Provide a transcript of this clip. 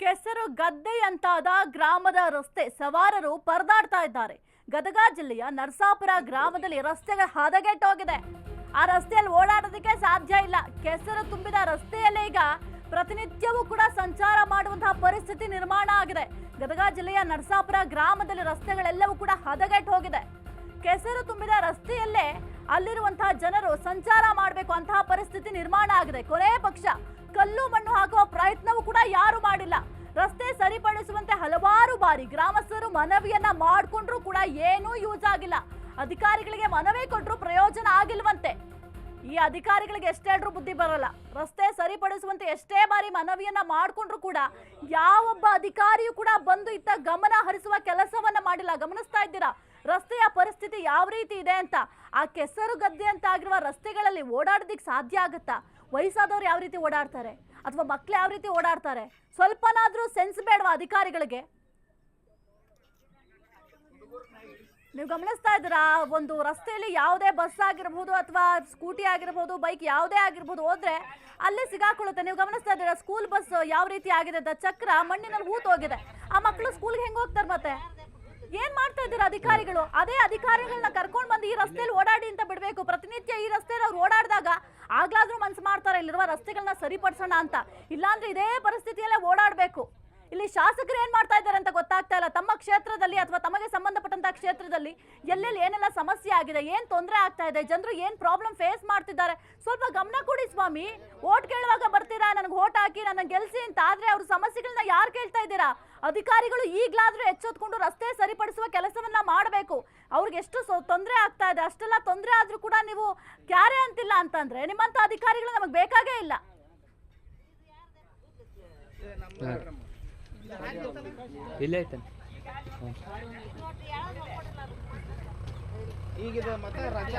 ಕೆಸರು ಗದ್ದೆಯಂತಾದ ಗ್ರಾಮದ ರಸ್ತೆ ಸವಾರರು ಪರದಾಡ್ತಾ ಇದ್ದಾರೆ. ಗದಗ ಜಿಲ್ಲೆಯ ನರಸಾಪುರ ಗ್ರಾಮದಲ್ಲಿ ರಸ್ತೆಗಳ ಹದಗೆಟ್ಟೋಗಿದೆ. ಆ ರಸ್ತೆಯಲ್ಲಿ ಓಡಾಡೋದಕ್ಕೆ ಸಾಧ್ಯ ಇಲ್ಲ. ಕೆಸರು ತುಂಬಿದ ರಸ್ತೆಯಲ್ಲೇ ಈಗ ಪ್ರತಿನಿತ್ಯವೂ ಕೂಡ ಸಂಚಾರ ಮಾಡುವಂತಹ ಪರಿಸ್ಥಿತಿ ನಿರ್ಮಾಣ ಆಗಿದೆ. ಗದಗ ಜಿಲ್ಲೆಯ ನರಸಾಪುರ ಗ್ರಾಮದಲ್ಲಿ ರಸ್ತೆಗಳೆಲ್ಲವೂ ಕೂಡ ಹದಗೆಟ್ಟು ಹೋಗಿದೆ ಕೆಸರು ತುಂಬಿದ ರಸ್ತೆಯಲ್ಲೇ ಅಲ್ಲಿರುವಂತಹ ಜನರು ಸಂಚಾರ ಮಾಡಬೇಕು ಅಂತಹ ಪರಿಸ್ಥಿತಿ ನಿರ್ಮಾಣ ಆಗಿದೆ. ಕೊನೆ ಪಕ್ಷ ಕಲ್ಲು ಮಣ್ಣು ಹಾಕುವ ಪ್ರಯತ್ನವೂ ಕೂಡ ಯಾರು ಮಾಡಿಲ್ಲ. ರಸ್ತೆ ಸರಿಪಡಿಸುವಂತೆ ಹಲವಾರು ಬಾರಿ ಗ್ರಾಮಸ್ಥರು ಮನವಿಯನ್ನ ಮಾಡಿಕೊಂಡ್ರು ಕೂಡ ಏನೂ ಯೂಸ್ ಆಗಿಲ್ಲ. ಅಧಿಕಾರಿಗಳಿಗೆ ಮನವಿ ಕೊಟ್ಟರು ಪ್ರಯೋಜನ ಆಗಿಲ್ವಂತೆ. ಈ ಅಧಿಕಾರಿಗಳಿಗೆ ಎಷ್ಟೇ ಹೇಳಿದ್ರು ಬುದ್ಧಿ ಬರಲ್ಲ. ರಸ್ತೆ ಸರಿಪಡಿಸುವಂತೆ ಎಷ್ಟೇ ಬಾರಿ ಮನವಿಯನ್ನ ಮಾಡಿಕೊಂಡ್ರು ಕೂಡ ಯಾವೊಬ್ಬ ಅಧಿಕಾರಿಯೂ ಕೂಡ ಬಂದು ಇತ್ತ ಗಮನ ಹರಿಸುವ ಕೆಲಸವನ್ನ ಮಾಡಿಲ್ಲ. ಗಮನಿಸ್ತಾ ಇದ್ದೀರಾ? ರಸ್ತೆಯ ಪರಿಸ್ಥಿತಿ ಯಾವ ರೀತಿ ಇದೆ ಅಂತ. ಆ ಕೆಸರು ಗದ್ದೆ ಅಂತ ಆಗಿರುವ ರಸ್ತೆಗಳಲ್ಲಿ ಓಡಾಡೋದಿಕ್ಕೆ ಸಾಧ್ಯ ಆಗುತ್ತಾ? ವಯಸ್ಸಾದವ್ರು ಯಾವ ರೀತಿ ಓಡಾಡ್ತಾರೆ? ಅಥವಾ ಮಕ್ಳು ಯಾವ ರೀತಿ ಓಡಾಡ್ತಾರೆ? ಸ್ವಲ್ಪನಾದ್ರೂ ಸೆನ್ಸ್ ಬೇಡವಾ ಅಧಿಕಾರಿಗಳಿಗೆ? ನೀವು ಗಮನಿಸ್ತಾ ಇದ್ದೀರಾ? ಒಂದು ರಸ್ತೆಯಲ್ಲಿ ಯಾವುದೇ ಬಸ್ ಆಗಿರ್ಬೋದು ಅಥವಾ ಸ್ಕೂಟಿ ಆಗಿರ್ಬೋದು ಬೈಕ್ ಯಾವುದೇ ಆಗಿರ್ಬೋದು ಹೋದ್ರೆ ಅಲ್ಲೇ ಸಿಗಾಕೊಳ್ಳುತ್ತೆ. ನೀವು ಗಮನಿಸ್ತಾ ಇದ್ದೀರಾ? ಸ್ಕೂಲ್ ಬಸ್ ಯಾವ ರೀತಿ ಆಗಿದೆ? ಚಕ್ರ ಮಣ್ಣಿನಲ್ಲಿ ಹೂತ್ ಹೋಗಿದೆ. ಆ ಮಕ್ಕಳು ಸ್ಕೂಲ್ಗೆ ಹೆಂಗೆ ಹೋಗ್ತಾರೆ ಮತ್ತೆ? ಏನ್ ಮಾಡ್ತಾ ಇದ್ದೀರಾ ಅಧಿಕಾರಿಗಳು ಅದೇ ಅಧಿಕಾರಿಗಳನ್ನ ಕರ್ಕೊಂಡು ಬಂದು ಈ ರಸ್ತೆಯಲ್ಲಿ ಓಡಾಡಿ ಅಂತ ಬಿಡಬೇಕು. ಪ್ರತಿನಿತ್ಯ ಈ ರಸ್ತೆಯಲ್ಲಿ ಅವ್ರು ಓಡಾಡಿದಾಗ ಆಗ್ಲಾದ್ರೂ ಮನ್ಸು ಮಾಡ್ತಾರೆ, ಇಲ್ಲಿರುವ ರಸ್ತೆಗಳನ್ನ ಸರಿಪಡಿಸೋಣ ಅಂತ. ಇಲ್ಲಾಂದ್ರೆ ಇದೇ ಪರಿಸ್ಥಿತಿಯಲ್ಲೇ ಓಡಾಡಬೇಕು. ಇಲ್ಲಿ ಶಾಸಕರು ಏನ್ ಮಾಡ್ತಾ ಇದ್ದಾರೆ ಅಂತ ಗೊತ್ತಾಗ್ತಾ ಇಲ್ಲ. ತಮ್ಮ ಕ್ಷೇತ್ರದಲ್ಲಿ ಅಥವಾ ತಮಗೆ ಸಂಬಂಧಪಟ್ಟಂತ ಕ್ಷೇತ್ರದಲ್ಲಿ ಎಲ್ಲೆಲ್ಲಿ ಏನೆಲ್ಲ ಸಮಸ್ಯೆ ಆಗಿದೆ, ಏನ್ ತೊಂದರೆ ಆಗ್ತಾ ಇದೆ, ಜನರು ಏನ್ ಪ್ರಾಬ್ಲಮ್ ಫೇಸ್ ಮಾಡ್ತಿದ್ದಾರೆ. ಸ್ವಲ್ಪ ಗಮನ ಕೊಡಿ ಸ್ವಾಮಿ. ಓಟ್ ಕೇಳುವಾಗ ಬರ್ತೀರಾ? ನನಗೆ ಓಟ್ ಹಾಕಿ, ನನ್ನ ಗೆಲ್ಸಿ ಅಂತ. ಆದ್ರೆ ಅವ್ರ ಸಮಸ್ಯೆಗಳನ್ನ ಯಾರು ಕೇಳ್ತಾ ಇದ್ದೀರಾ? ಅಧಿಕಾರಿಗಳು ಈಗಲಾದರೂ ಎಚ್ಚೆತ್ಕೊಂಡು ರಸ್ತೆ ಸರಿಪಡಿಸುವ ಕೆಲಸವನ್ನ ಮಾಡಬೇಕು. ಅವ್ರಿಗೆ ಎಷ್ಟು ತೊಂದರೆ ಆಗ್ತಾ ಇದೆ ಅಷ್ಟೆಲ್ಲ ತೊಂದರೆ ಆದ್ರೂ ಕೂಡ ನೀವು ಕ್ಯಾರೆ ಅಂತಿಲ್ಲ ಅಂತಂದ್ರೆ ನಿಮ್ಮಂತ ಅಧಿಕಾರಿಗಳು ನಮಗೆ ಬೇಕಾಗೇ ಇಲ್ಲ. ಇಲ್ಲೇ ಐತೇನೆ ಈಗಿದ ಮತ್ತೆ ರಜೆ